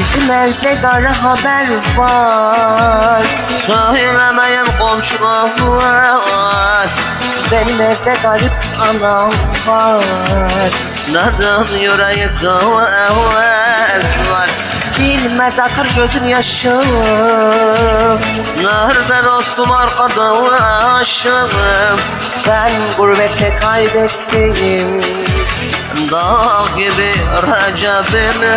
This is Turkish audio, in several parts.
Bizim evde kara haber var. Söylemeyen komşular var. Benim evde garip anam var. Neden yüreği sövesler Bilmez akar gözün yaşı. Nerede dostum arkadaşım? Ben gurbette kaybettim Dağ gibi Recep'imi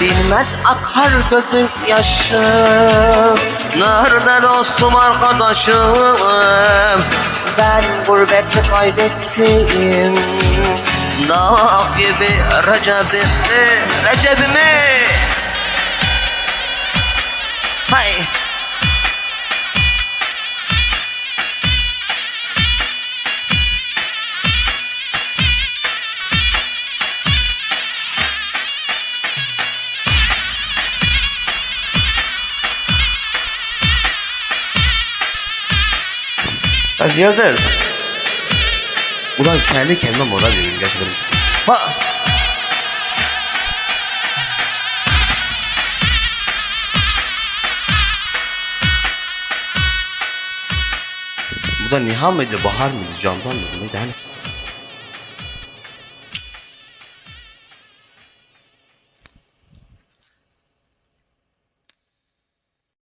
Bilmez akar gözüm yaşı Nerede dostum arkadaşım? Ben gurbette kaybettim. Dağ gibi Recep'imi Recep'imi. Hay Ya Ziyader. Ulan kendi kendime moral veriyorum gerçekten. Ha! Bu da Nihan mıydı, Bahar mıydı, Candan mıydı, neydi hangisi?